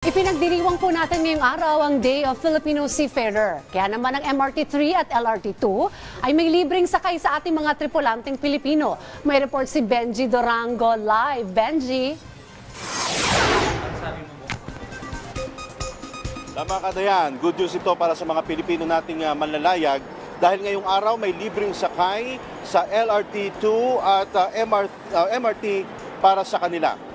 Ipinagdiriwang po natin ngayong araw ang Day of Filipino Seafarer. Kaya naman ang MRT3 at LRT2 ay may libreng sakay sa ating mga tripulanteng Pilipino. May report si Benji Dorango live. Benji? Tama ka na yan. Good news ito para sa mga Pilipino nating uh, manlalayag dahil ngayong araw may libreng sakay sa LRT2 at uh, MR, uh, MRT para sa kanila.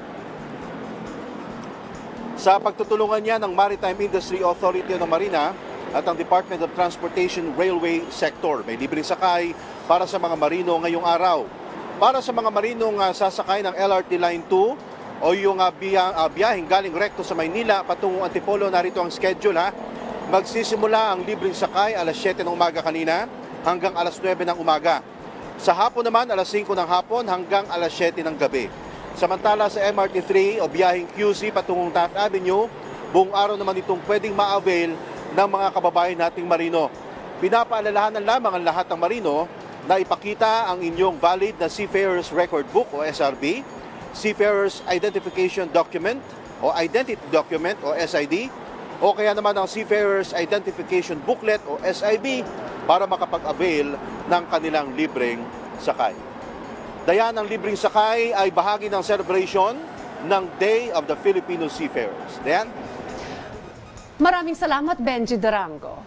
Sa pagtutulungan niya ng Maritime Industry Authority ng Marina at ang Department of Transportation Railway Sector. May libreng sakay para sa mga marino ngayong araw. Para sa mga marinong uh, sasakay ng LRT Line 2 o yung uh, biya, uh, biyaheng galing rekto sa Maynila patungong Antipolo, narito ang schedule ha. Magsisimula ang libreng sakay alas 7 ng umaga kanina hanggang alas 9 ng umaga. Sa hapon naman, alas 5 ng hapon hanggang alas 7 ng gabi. Samantala sa MRT3 o biyaheng QC patungong Taft Avenue, buong araw naman itong pwedeng ma-avail ng mga kababayan nating marino. Pinapaalalahanan lamang ang lahat ng marino na ipakita ang inyong valid na Seafarers Record Book o SRB, Seafarers Identification Document o Identity Document o SID, o kaya naman ang Seafarers Identification Booklet o SIB para makapag-avail ng kanilang libreng sakay. Dayan ang libreng sakay ay bahagi ng celebration ng Day of the Filipino Seafarers. Dayan? Maraming salamat, Benji Dorango.